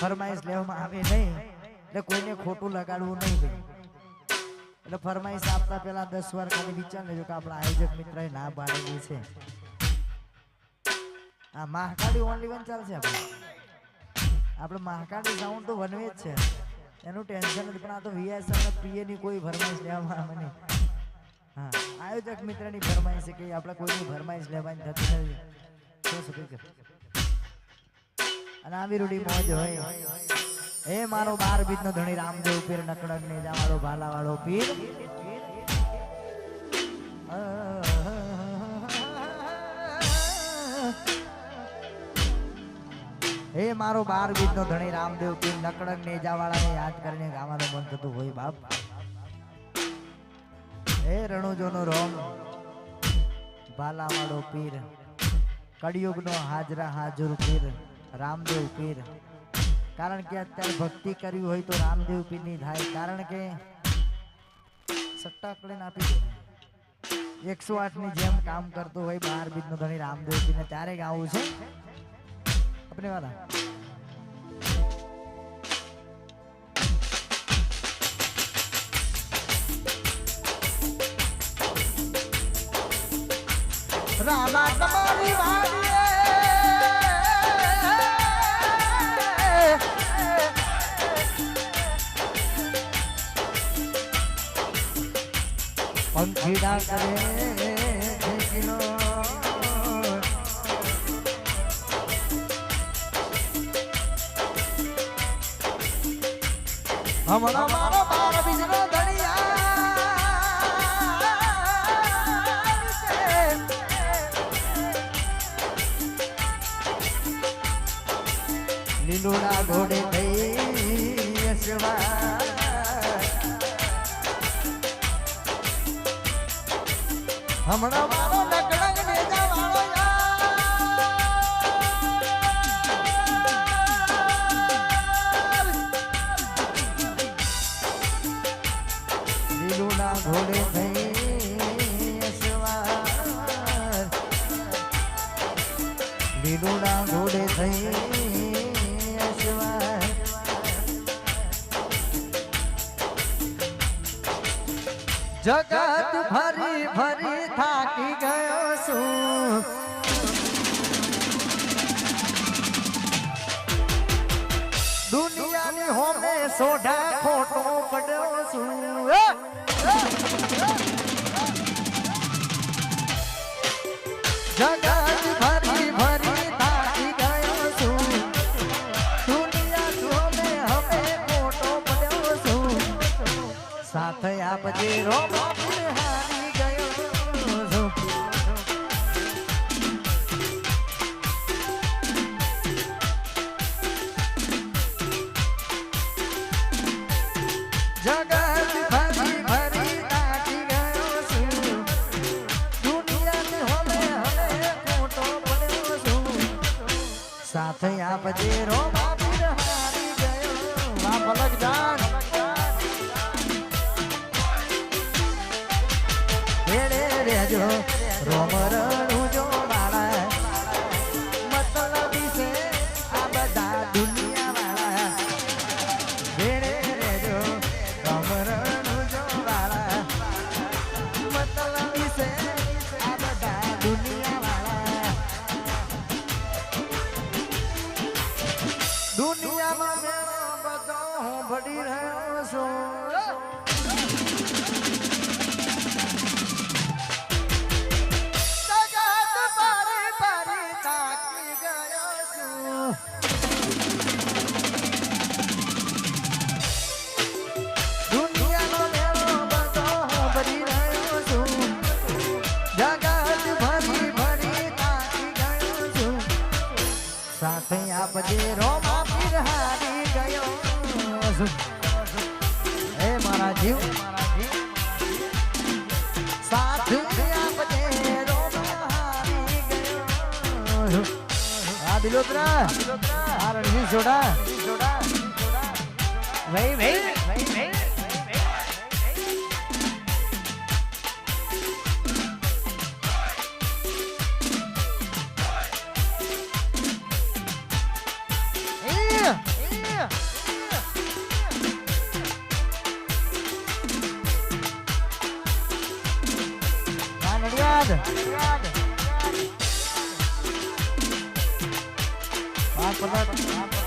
ફરમાઈશ લેવામાં આવે નહીં. એટલે કોઈને ખોટું લગાડવું નહીં એટલે ફરમાઈશ આપતા પહેલા દસ વાર ખાલી વિચાર લેજો કે આપણા આયોજક મિત્રએ ના પાડેલી છે. આ મહાકાળી ઓનલી વન ચાલશે આપણે મહાકાળી સાઉન્ડ તો વનવે જ છે. એનું ટેન્શન નથી પણ આ તો વીએસ અને પીએ ની કોઈ ફરમાઈશ લેવામાં આવે નહીં. હા, આયોજક મિત્રની ફરમાઈશ કે આપણે કોઈની ફરમાઈશ લેવાની થતી નથી. શું સ્પીકર અને આવી રૂડી મોજ હોય. એ મારો બાર બીજ નો ધણી રામદેવ પીર નકડક ને જાવાળો ભાલા વાળો પીર. હે મારો બાર બીજ નો ધણી રામદેવ પીર નકડક ને જાવાળાને યાદ કરીને ગાવાનું મન થતું હોય બાપ. હે રણુજો નો રોમ ભાલા વાળો પીર. કળિયુગ નો હાજરા હાજર પીર. રામદેવ પીર. કારણ કે અત્યારે ભક્તિ કરવી હોય તો રામદેવ પીરની થાય. કારણ કે સટ્ટા કરીને આપી દે. એકસો આઠની જેમ કામ કરતો હોય બાર બીજ નો ધણી રામદેવ પીરને, ત્યારે ગાવું છે. આપણે વાલા રામા તમારી વાડીએ પંખીડા કરે ખેંચીનો. હમણાં મારો બાર બીજનો લીલુડા ઘોડે થઈ અસવાર. હમણાં મારો લકડંગ નેજા વાળો. ઘોડે થઈ જગત ફરી ફરી થાકી ગયો છું. દુનિયાની હોમે સોઢા ખોટો પડ્યો છું. આપજે રોમ હારી ગયો છું જગત ફરી ફરી તાકી ગયો છું દુનિયાને હવે રહેજો રોમ જો વાળા, મતલબી છે આ બધા દુનિયા ભેળે રહેજો રોમ રણું જો વાળા છે બધા દુનિયા વાળા દુનિયામાં મેળો બધો હું રહ્યો છું. આપજે રોમા પીર હારી ગયો એ મારા જીવ. સાથ આપજે રોમા હારી જોડા ભાઈ ભાઈ પાંચ પંદર